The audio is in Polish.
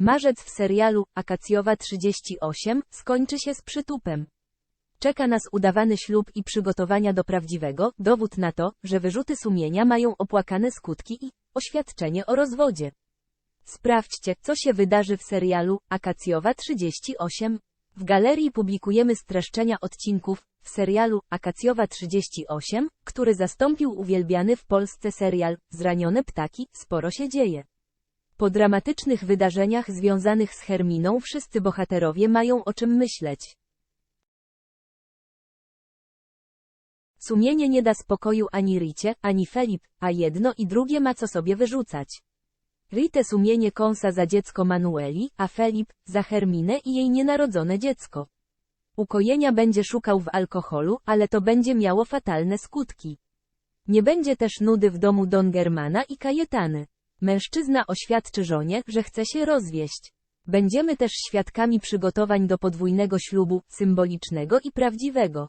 Marzec w serialu Akacjowa 38 skończy się z przytupem. Czeka nas udawany ślub i przygotowania do prawdziwego, dowód na to, że wyrzuty sumienia mają opłakane skutki i oświadczenie o rozwodzie. Sprawdźcie, co się wydarzy w serialu Akacjowa 38. W galerii publikujemy streszczenia odcinków w serialu Akacjowa 38, który zastąpił uwielbiany w Polsce serial Zranione ptaki, sporo się dzieje. Po dramatycznych wydarzeniach związanych z Herminą wszyscy bohaterowie mają o czym myśleć. Sumienie nie da spokoju ani Ricie, ani Felip, a jedno i drugie ma co sobie wyrzucać. Rite sumienie kąsa za dziecko Manueli, a Felip, za Herminę i jej nienarodzone dziecko. Ukojenia będzie szukał w alkoholu, ale to będzie miało fatalne skutki. Nie będzie też nudy w domu Don Germana i Kajetany. Mężczyzna oświadczy żonie, że chce się rozwieść. Będziemy też świadkami przygotowań do podwójnego ślubu, symbolicznego i prawdziwego.